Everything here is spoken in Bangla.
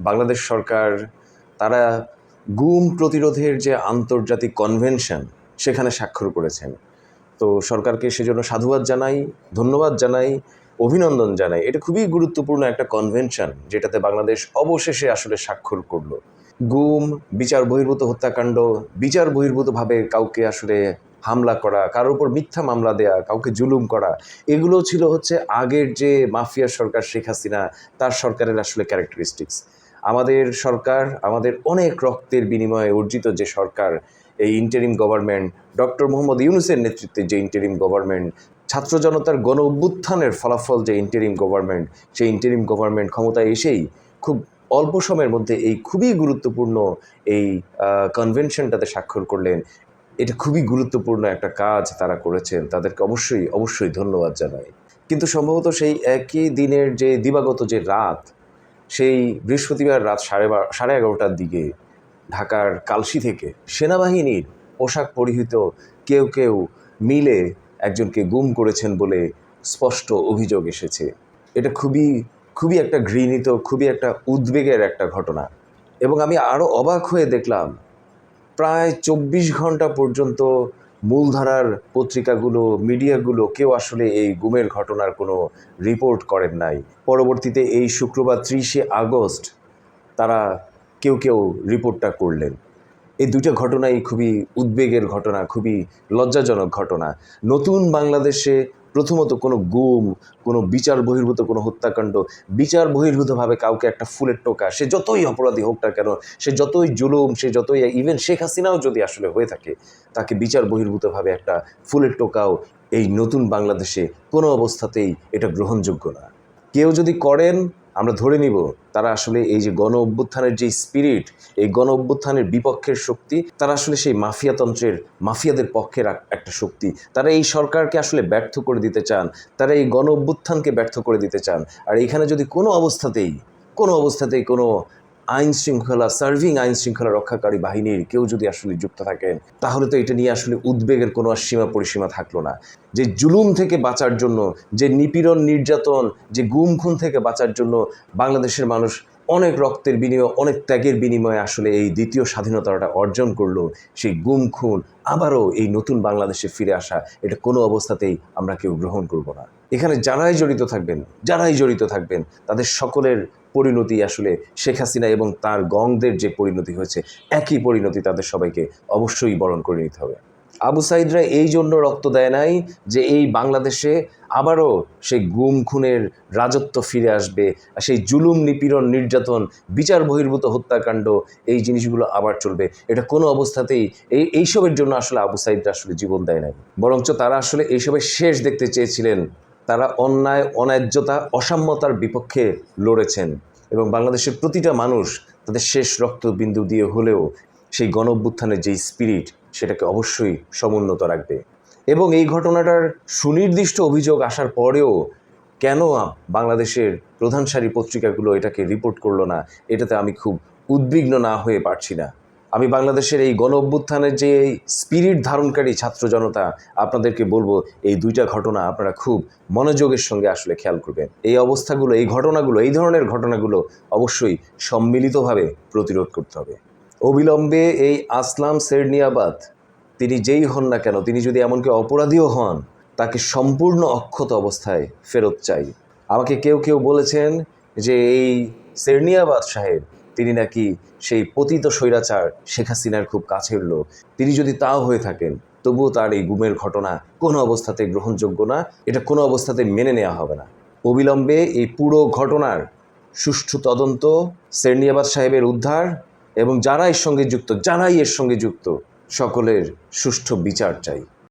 বাংলাদেশ সরকার, তারা গুম প্রতিরোধের যে আন্তর্জাতিক কনভেনশন সেখানে স্বাক্ষর করেছেন। তো সরকারকে সেজন্য সাধুবাদ জানাই, ধন্যবাদ জানাই, অভিনন্দন জানাই। এটা খুবই গুরুত্বপূর্ণ একটা কনভেনশন যেটাতে বাংলাদেশ অবশেষে আসলে স্বাক্ষর করল। গুম, বিচার বহির্ভূত হত্যাকাণ্ড, বিচার বহির্ভূতভাবে কাউকে আসলে হামলা করা, কারোর উপর মিথ্যা মামলা দেয়া, কাউকে জুলুম করা, এগুলো ছিল হচ্ছে আগের যে মাফিয়া সরকার শেখ হাসিনা, তার সরকারের আসলে ক্যারেক্টারিস্টিক্স আমাদের সরকার, আমাদের অনেক রক্তের বিনিময়ে অর্জিত যে সরকার, এই ইন্টারিম গভর্নমেন্ট ডক্টর মোহাম্মদ ইউনুসের নেতৃত্বে যে ইন্টারিম গভর্নমেন্ট ছাত্র জনতার গণ অভ্যুত্থানের ফলাফল যে ইন্টারিম গভর্নমেন্ট সেই ইন্টারিম গভর্নমেন্ট ক্ষমতায় এসেই খুব অল্প সময়ের মধ্যে এই খুবই গুরুত্বপূর্ণ এই কনভেনশনটাতে স্বাক্ষর করলেন। এটা খুবই গুরুত্বপূর্ণ একটা কাজ তারা করেছেন। তাদেরকে অবশ্যই অবশ্যই ধন্যবাদ জানাই। কিন্তু সম্ভবত সেই একই দিনের যে দিবাগত যে রাত সেই বৃহস্পতিবার রাত সাড়ে সাড়ে এগারোটার দিকে ঢাকার কালশি থেকে সেনাবাহিনীর পোশাক পরিহিত কেউ কেউ মিলে একজনকে গুম করেছেন বলে স্পষ্ট অভিযোগ এসেছে। এটা খুবই খুবই একটা ঘৃণিত, খুবই একটা উদ্বেগের একটা ঘটনা। এবং আমি আরও অবাক হয়ে দেখলাম, প্রায় চব্বিশ ঘণ্টা পর্যন্ত মূলধারার পত্রিকাগুলো, মিডিয়াগুলো কেউ আসলে এই গুমের ঘটনার কোনো রিপোর্ট করেন নাই। পরবর্তীতে এই শুক্রবার ত্রিশে আগস্ট তারা কেউ কেউ রিপোর্টটা করলেন। এই দুটো ঘটনাই খুবই উদ্বেগের ঘটনা, খুবই লজ্জাজনক ঘটনা। নতুন বাংলাদেশে প্রথমত কোনো গুম, কোনো বিচার বহির্ভূত, কোনো হত্যাকাণ্ড, বিচার বহির্ভূতভাবে কাউকে একটা ফুলের টোকা, সে যতই অপরাধী হোক না কেন, সে যতই জুলুম, সে যতই ইভেন শেখ হাসিনাও যদি আসলে হয়ে থাকে, তাকে বিচার বহির্ভূতভাবে একটা ফুলের টোকাও এই নতুন বাংলাদেশে কোনো অবস্থাতেই এটা গ্রহণযোগ্য না। কেউ যদি করেন আমরা ধরে নিব তারা আসলে এই যে গণ অভ্যুত্থানের যে স্পিরিট এই গণ অভ্যুত্থানের বিপক্ষের শক্তি, তারা আসলে সেই মাফিয়াতন্ত্রের মাফিয়াদের পক্ষের একটা শক্তি। তারা এই সরকারকে আসলে ব্যর্থ করে দিতে চান, তারা এই গণ অভ্যুত্থানকে ব্যর্থ করে দিতে চান। আর এখানে যদি কোনো অবস্থাতেই কোনো অবস্থাতেই কোনো আইন শৃঙ্খলা সার্ভিং আইন শৃঙ্খলা রক্ষাকারী বাহিনীর কেউ যদি আসলে যুক্ত থাকেন, তাহলে তো এটা নিয়ে আসলে উদ্বেগের কোনো সীমা পরিসীমা থাকল না। যে জুলুম থেকে বাঁচার জন্য, যে নিপীড়ন, নির্যাতন, যে গুম খুন থেকে বাঁচার জন্য বাংলাদেশের মানুষ অনেক রক্তের বিনিময়ে, অনেক ত্যাগের বিনিময়ে আসলে এই দ্বিতীয় স্বাধীনতাটা অর্জন করল। সেই গুম খুন আবারও এই নতুন বাংলাদেশে ফিরে আসা, এটা কোনো অবস্থাতেই আমরা কেউ গ্রহণ করব না। এখানে যারাই জড়িত থাকবেন, যারাই জড়িত থাকবেন, তাদের সকলের পরিণতি আসলে শেখ হাসিনা এবং তার গংদের যে পরিণতি হয়েছে, একই পরিণতি তাদের সবাইকে অবশ্যই বরণ করে নিতে হবে। আবু সাইদরা এই জন্য রক্ত দেয় নাই যে এই বাংলাদেশে আবারও সেই গুম, খুনের রাজত্ব ফিরে আসবে, আর সেই জুলুম, নিপীড়ন, নির্যাতন, বিচার বহির্ভূত হত্যাকাণ্ড, এই জিনিসগুলো আবার চলবে। এটা কোনো অবস্থাতেই এই, এইসবের জন্য আসলে আবু সাইদরা আসলে জীবন দেয় নাই। বরঞ্চ তারা আসলে এইসবের শেষ দেখতে চেয়েছিলেন। তারা অন্যায়, অন্যায্যতা, অসাম্যতার বিপক্ষে লড়েছেন এবং বাংলাদেশের প্রতিটা মানুষ তাদের শেষ রক্তবিন্দু দিয়ে হলেও সেই গণ অভ্যুত্থানের যেই স্পিরিট সেটাকে অবশ্যই সমুন্নত রাখবে। এবং এই ঘটনাটার সুনির্দিষ্ট অভিযোগ আসার পরেও কেন বাংলাদেশের প্রধান সারি পত্রিকাগুলো এটাকে রিপোর্ট করল না, এটাতে আমি খুব উদ্বিগ্ন না হয়ে পারছি না। আমি বাংলাদেশের এই গণ অভ্যুত্থানের যে স্পিরিট ধারণকারী ছাত্র জনতা, আপনাদেরকে বলব, এই দুইটা ঘটনা আপনারা খুব মনোযোগের সঙ্গে আসলে খেয়াল করবেন। এই অবস্থাগুলো, এই ঘটনাগুলো, এই ধরনের ঘটনাগুলো অবশ্যই সম্মিলিতভাবে প্রতিরোধ করতে হবে। অবিলম্বে এই আসলাম সেরনিয়াবাদ তিনি যেই হন না কেন, তিনি যদি এমনকি অপরাধীও হন, তাকে সম্পূর্ণ অক্ষত অবস্থায় ফেরত চাই। আমাকে কেউ কেউ বলেছেন যে এই সেরনিয়াবাদ সাহেব তিনি নাকি সেই পতিত স্বৈরাচার শেখ হাসিনার খুব কাছের লোক। তিনি যদি তাও হয়ে থাকেন, তবুও তার এই গুমের ঘটনা কোনো অবস্থাতে গ্রহণযোগ্য না, এটা কোনো অবস্থাতে মেনে নেওয়া হবে না। অবিলম্বে এই পুরো ঘটনার সুষ্ঠু তদন্ত সেরনিয়াবাদ সাহেবের উদ্ধার এবং যারা এর সঙ্গে যুক্ত, যারাই এর সঙ্গে যুক্ত, সকলের সুষ্ঠু বিচার চাই।